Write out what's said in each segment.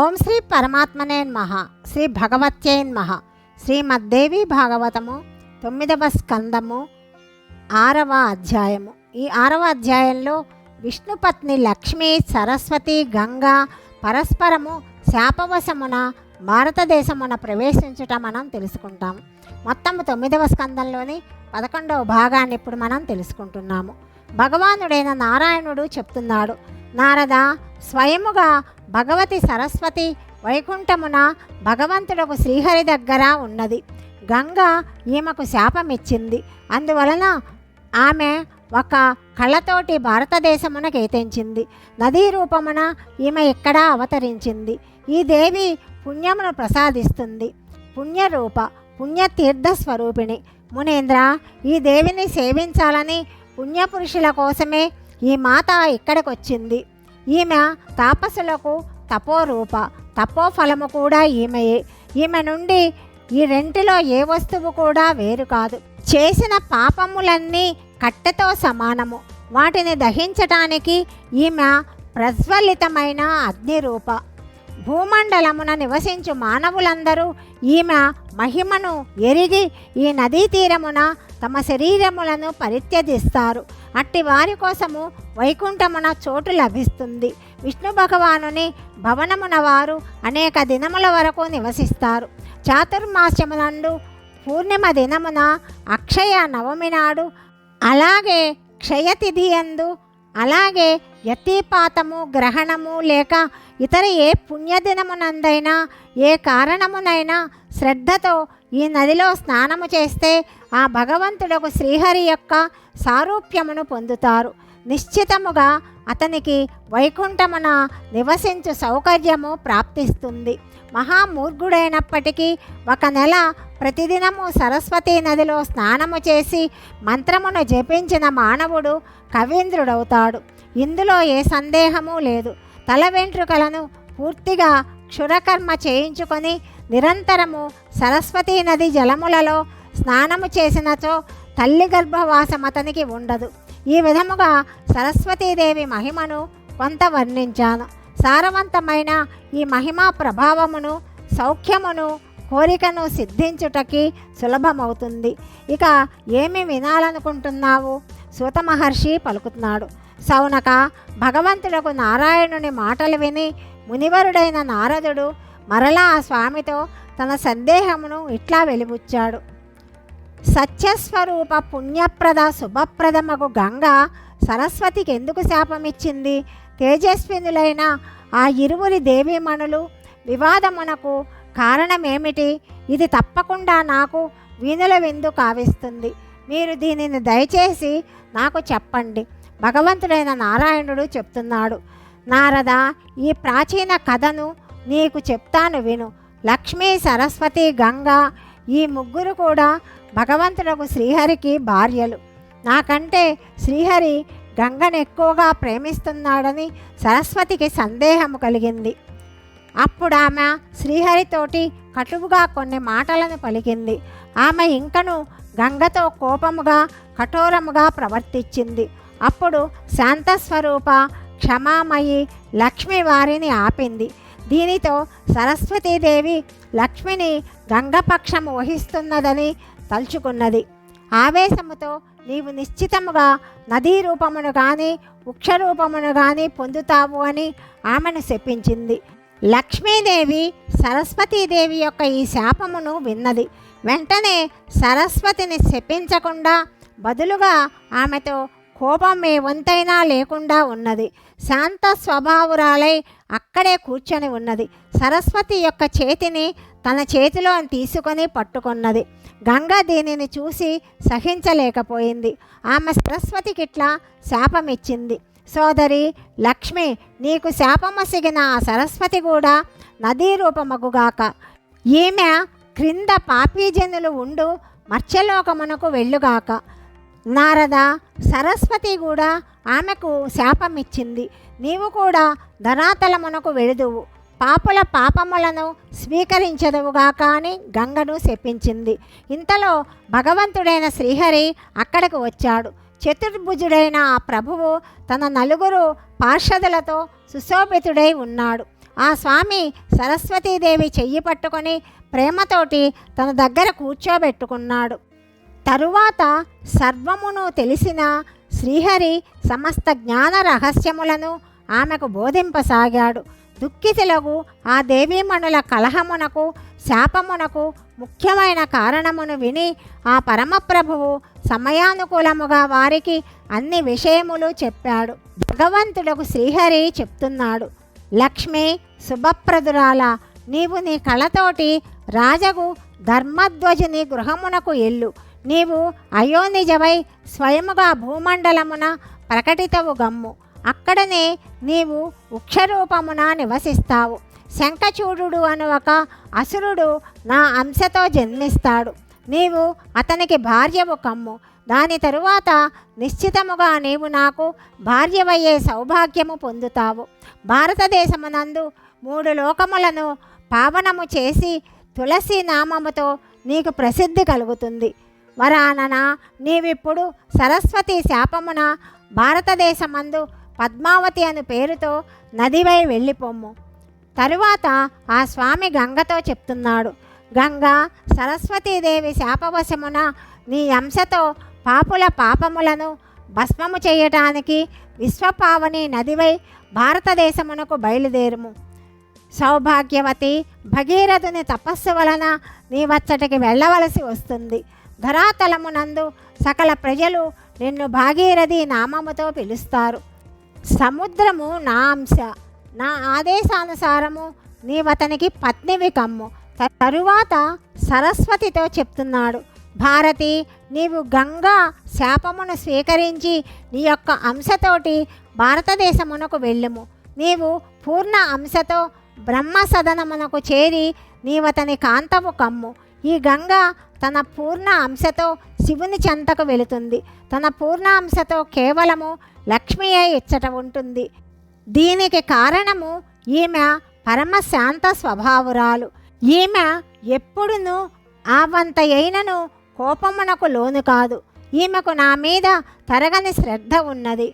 ఓం శ్రీ పరమాత్మనే మహ శ్రీ భగవత్యేన్ మహ శ్రీమద్దేవి భాగవతము తొమ్మిదవ స్కందము ఆరవ అధ్యాయము. ఈ ఆరవ అధ్యాయంలో విష్ణుపత్ని లక్ష్మి సరస్వతి గంగా పరస్పరము శాపవశమున భారతదేశమున ప్రవేశించుట మనం తెలుసుకుంటాం. మొత్తం తొమ్మిదవ స్కందంలోని పదకొండవ భాగాన్ని ఇప్పుడు మనం తెలుసుకుంటున్నాము. భగవానుడైన నారాయణుడు చెప్తున్నాడు నారద స్వయముగా భగవతి సరస్వతి వైకుంఠమున భగవంతుడకు శ్రీహరి దగ్గర ఉన్నది. గంగ ఈమెకు శాపమిచ్చింది. అందువలన ఆమె ఒక కళ్ళతోటి భారతదేశమున కేతించింది నదీ రూపమున ఈమె ఇక్కడ అవతరించింది. ఈ దేవి పుణ్యమును ప్రసాదిస్తుంది. పుణ్యరూప పుణ్యతీర్థ స్వరూపిణి మునేంద్ర ఈ దేవిని సేవించాలని పుణ్యపురుషుల కోసమే ఈ మాత ఇక్కడికి వచ్చింది ఈమె తాపసులకు తపోరూప తపోఫలము కూడా ఈమెయే. ఈమె నుండి ఈ రెంటిలో ఏ వస్తువు కూడా వేరు కాదు. చేసిన పాపములన్నీ కట్టెతో సమానము. వాటిని దహించటానికి ఈమె ప్రజ్వలితమైన అగ్నిరూప. భూమండలమున నివసించు మానవులందరూ ఈమె మహిమను ఎరిగి ఈ నదీ తీరమున తమ శరీరములను పరిత్యజిస్తారు. అట్టి వారి కోసము వైకుంఠమున చోటు లభిస్తుంది. విష్ణు భగవానుని భవనమున వారు అనేక దినముల వరకు నివసిస్తారు. చాతుర్మాస్యమునందు పూర్ణిమ దినమున అక్షయ నవమి నాడు అలాగే క్షయతిథి ఎందు అలాగే యతిపాతము గ్రహణము లేక ఇతర ఏ పుణ్యదినమునందైనా ఏ కారణమునైనా శ్రద్ధతో ఈ నదిలో స్నానము చేస్తే ఆ భగవంతుడకు శ్రీహరి యొక్క సారూప్యమును పొందుతారు. నిశ్చితముగా అతనికి వైకుంఠమున నివసించు సౌకర్యము ప్రాప్తిస్తుంది. మహామూర్ఘుడైనప్పటికీ ఒక నెల ప్రతిదినము సరస్వతీ నదిలో స్నానము చేసి మంత్రమును జపించిన మానవుడు కవీంద్రుడవుతాడు. ఇందులో ఏ సందేహము లేదు. తల వెంట్రుకలను పూర్తిగా క్షురకర్మ చేయించుకొని నిరంతరము సరస్వతీ నది జలములలో స్నానము చేసినచో తల్లి గర్భవాసం అతనికి ఉండదు. ఈ విధముగా సరస్వతీదేవి మహిమను కొంత వర్ణించాను. సారవంతమైన ఈ మహిమా ప్రభావమును సౌఖ్యమును కోరికను సిద్ధించుటకి సులభమవుతుంది. ఇక ఏమి వినాలనుకుంటున్నావు? సూత మహర్షి పలుకుతున్నాడు. సౌనక భగవంతుడకు నారాయణుని మాటలు విని మునివరుడైన నారదుడు మరలా ఆ స్వామితో తన సందేహమును ఇట్లా వెలిబుచ్చాడు. సత్యస్వరూప పుణ్యప్రద శుభప్రదమగు గంగ సరస్వతికి ఎందుకు శాపం ఇచ్చింది తేజస్వినులైన ఆ ఇరువురి దేవీమణులు వివాదమునకు కారణమేమిటి? ఇది తప్పకుండా నాకు వీణుల విందు కావిస్తుంది. మీరు దీనిని దయచేసి నాకు చెప్పండి. భగవంతుడైన నారాయణుడు చెప్తున్నాడు. నారద ఈ ప్రాచీన కథను నీకు చెప్తాను విను. లక్ష్మీ సరస్వతి గంగ ఈ ముగ్గురు కూడా భగవంతుడకు శ్రీహరికి భార్యలు. నాకంటే శ్రీహరి గంగను ఎక్కువగా ప్రేమిస్తున్నాడని సరస్వతికి సందేహము కలిగింది. అప్పుడు ఆమె శ్రీహరితోటి కటువుగా కొన్ని మాటలను పలికింది. ఆమె ఇంకను గంగతో కోపముగా కఠోరముగా ప్రవర్తించింది. అప్పుడు శాంతస్వరూప క్షమామయి లక్ష్మి వారిని ఆపింది. దీనితో సరస్వతీదేవి లక్ష్మిని గంగపక్షం వహిస్తున్నదని తలుచుకున్నది. ఆవేశముతో నీవు నిశ్చితముగా నదీ రూపమును కానీ వృక్షరూపమును కానీ పొందుతావు అని ఆమెను శపించింది. లక్ష్మీదేవి సరస్వతీదేవి యొక్క ఈ శాపమును విన్నది. వెంటనే సరస్వతిని శపించకుండా బదులుగా ఆమెతో కోపం ఏ వంతైనా లేకుండా ఉన్నది. శాంత స్వభావురాలై అక్కడే కూర్చొని ఉన్నది. సరస్వతి యొక్క చేతిని తన చేతిలో తీసుకొని పట్టుకున్నది. గంగ దీనిని చూసి సహించలేకపోయింది. ఆమె సరస్వతికి ఇట్లా శాపమిచ్చింది. సోదరి లక్ష్మి నీకు శాపమసిగిన ఆ సరస్వతి కూడా నదీ రూపమగుగాక ఈమె క్రింద పాపీజనులు ఉండు మత్స్యలోకమునకు వెళ్ళుగాక. నారద సరస్వతి కూడా ఆమెకు శాపమిచ్చింది. నీవు కూడా ధరాతలమునకు వెళుదువు. పాపుల పాపములను స్వీకరించదువుగా కానీ గంగను శపించింది. ఇంతలో భగవంతుడైన శ్రీహరి అక్కడికి వచ్చాడు. చతుర్భుజుడైన ఆ ప్రభువు తన నలుగురు పార్షదులతో సుశోభితుడై ఉన్నాడు. ఆ స్వామి సరస్వతీదేవి చెయ్యి పట్టుకొని ప్రేమతోటి తన దగ్గర కూర్చోబెట్టుకున్నాడు. తరువాత సర్వమును తెలిసిన శ్రీహరి సమస్త జ్ఞాన రహస్యములను ఆమెకు బోధింపసాగాడు. దుఃఖితులకు ఆ దేవీమణుల కలహమునకు శాపమునకు ముఖ్యమైన కారణమును విని ఆ పరమప్రభువు సమయానుకూలముగా వారికి అన్ని విషయములు చెప్పాడు. భగవంతుడకు శ్రీహరి చెప్తున్నాడు లక్ష్మి శుభప్రదురాల నీవు నీ కళతోటి రాజగు ధర్మధ్వజుని గృహమునకు ఎల్లు. నీవు అయోనిజవై స్వయముగా భూమండలమున ప్రకటితవు గమ్ము. అక్కడనే నీవు వృక్షరూపమున నివసిస్తావు. శంఖచూడు అను ఒక అసురుడు నా అంశతో జన్మిస్తాడు. నీవు అతనికి భార్యవు కమ్ము. దాని తరువాత నిశ్చితముగా నీవు నాకు భార్యవయ్యే సౌభాగ్యము పొందుతావు. భారతదేశమునందు మూడు లోకములను పావనము చేసి తులసి నామముతో నీకు ప్రసిద్ధి కలుగుతుంది. వరానన నీవిప్పుడు సరస్వతి శాపమున భారతదేశమందు పద్మావతి అను పేరుతో నదివై వెళ్ళిపోమ్ము. తరువాత ఆ స్వామి గంగతో చెప్తున్నాడు గంగ సరస్వతీదేవి శాపవశమున నీ అంశతో పాపుల పాపములను భస్మము చేయటానికి విశ్వపావని నదివై భారతదేశమునకు బయలుదేరుము. సౌభాగ్యవతి భగీరథుని తపస్సు వలన నీవచ్చటికి వెళ్ళవలసి వస్తుంది. ధరాతలమునందు సకల ప్రజలు నిన్ను భాగీరథి నామముతో పిలుస్తారు. సముద్రము నా అంశ. నా ఆదేశానుసారము నీవతనికి పత్నివి కమ్ము. తరువాత సరస్వతితో చెప్తున్నాడు. భారతి నీవు గంగా శాపమును స్వీకరించి నీ యొక్క అంశతోటి భారతదేశమునకు వెళ్ళుము. నీవు పూర్ణ అంశతో బ్రహ్మ సదనమునకు చేరి నీవతని కాంతము కమ్ము. ఈ గంగ తన పూర్ణ అంశతో శివుని చెంతకు వెళుతుంది. తన పూర్ణాంశతో కేవలము లక్ష్మీయే ఇచ్చట ఉంటుంది. దీనికి కారణము ఈమె పరమశాంత స్వభావురాలు. ఈమె ఎప్పుడును ఆవంతయైనను కోపమునకు లోను కాదు. ఈమెకు నా మీద తరగని శ్రద్ధ ఉన్నది.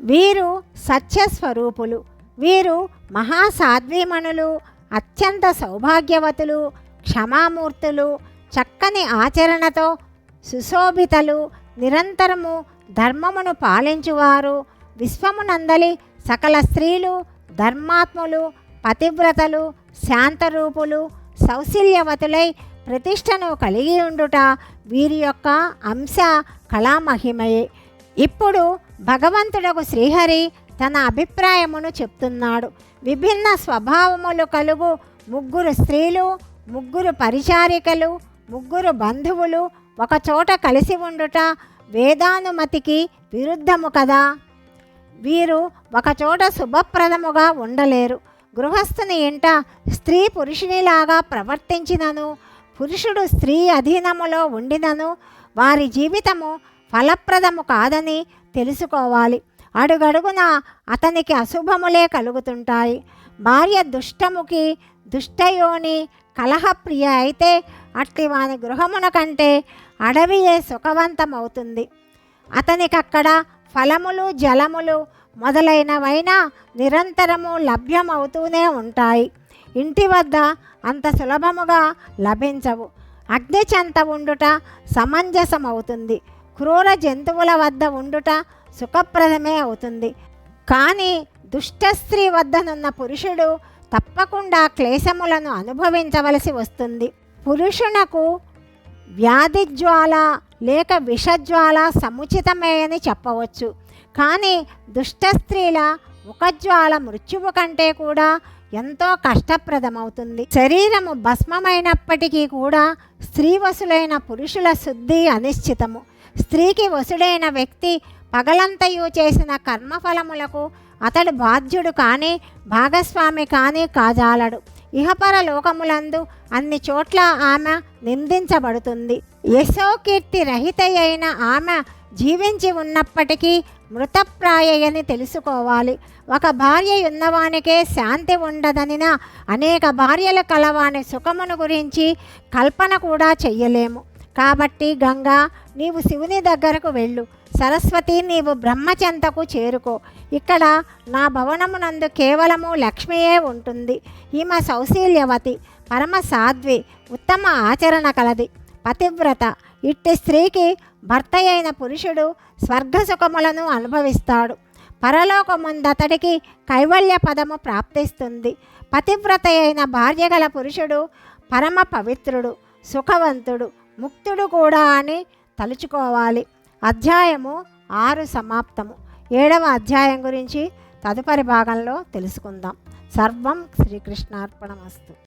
వీరు సత్యస్వరూపులు. వీరు మహాసాధ్వీమణులు అత్యంత సౌభాగ్యవతులు క్షమామూర్తులు చక్కని ఆచరణతో సుశోభితలు నిరంతరము ధర్మమును పాలించువారు. విశ్వమునందలి సకల స్త్రీలు ధర్మాత్ములు పతివ్రతలు శాంతరూపులు సౌశల్యవతులై ప్రతిష్టను కలిగి ఉండుట వీరి యొక్క అంశ కళామహిమయే. ఇప్పుడు భగవంతుడకు శ్రీహరి తన అభిప్రాయమును చెప్తున్నాడు. విభిన్న స్వభావములు కలుగు ముగ్గురు స్త్రీలు ముగ్గురు పరిచారికలు ముగ్గురు బంధువులు ఒకచోట కలిసి ఉండుట వేదానుమతికి విరుద్ధము కదా? వీరు ఒకచోట శుభప్రదముగా ఉండలేరు. గృహస్థుని ఇంట స్త్రీ పురుషునిలాగా ప్రవర్తించినను పురుషుడు స్త్రీ అధీనములో ఉండినను వారి జీవితము ఫలప్రదము కాదని తెలుసుకోవాలి. అడుగడుగున అతనికి అశుభములే కలుగుతుంటాయి. భార్య దుష్టముకి దుష్టయోని కలహప్రియ అయితే అట్టి వాని గృహమున కంటే అడవియే సుఖవంతమవుతుంది. అతనికక్కడ ఫలములు జలములు మొదలైనవైనా నిరంతరము లభ్యమవుతూనే ఉంటాయి. ఇంటి వద్ద అంత సులభముగా లభించవు. అగ్ని చెంత ఉండుట సమంజసమవుతుంది. క్రూర జంతువుల వద్ద ఉండుట సుఖప్రదమే అవుతుంది. కానీ దుష్ట స్త్రీ వద్దనున్న పురుషుడు తప్పకుండా క్లేశములను అనుభవించవలసి వస్తుంది. పురుషునకు వ్యాధి జ్వాల లేక విషజ్వాల సముచితమే అని చెప్పవచ్చు. కానీ దుష్ట స్త్రీల ముఖజ్వాల మృత్యువు కంటే కూడా ఎంతో కష్టప్రదమవుతుంది. శరీరము భస్మమైనప్పటికీ కూడా స్త్రీ వసులైన పురుషుల శుద్ధి అనిశ్చితము. స్త్రీకి వసుడైన వ్యక్తి పగలంతయు చేసిన కర్మఫలములకు అతడు బాధ్యుడు కానీ భాగస్వామి కానీ కాజాలడు. ఇహపర లోకములందు అన్ని చోట్ల ఆమె నిందించబడుతుంది. యశోకీర్తి రహిత అయిన ఆమె జీవించి ఉన్నప్పటికీ మృతప్రాయని తెలుసుకోవాలి. ఒక భార్య ఉన్నవానికే శాంతి ఉండదనిన అనేక భార్యలు కలవాని సుఖమును గురించి కల్పన కూడా చెయ్యలేము. కాబట్టి గంగా నీవు శివుని దగ్గరకు వెళ్ళు. సరస్వతి నీవు బ్రహ్మచెంతకు చేరుకో. ఇక్కడ నా భవనమునందు కేవలము లక్ష్మియే ఉంటుంది. ఈమె సౌశీల్యవతి పరమ సాధ్వి ఉత్తమ ఆచరణ కలది. పతివ్రత ఇట్టి స్త్రీకి భర్త అయిన పురుషుడు స్వర్గ సుఖములను అనుభవిస్తాడు. పరలోకముందతడికి కైవల్య పదము ప్రాప్తిస్తుంది. పతివ్రత అయిన భార్య గల పురుషుడు పరమ పవిత్రుడు సుఖవంతుడు ముక్తుడు కూడా అని తలుచుకోవాలి. అధ్యాయము ఆరు సమాప్తము. ఏడవ అధ్యాయం గురించి తదుపరి భాగంలో తెలుసుకుందాం. సర్వం శ్రీకృష్ణార్పణమస్తు.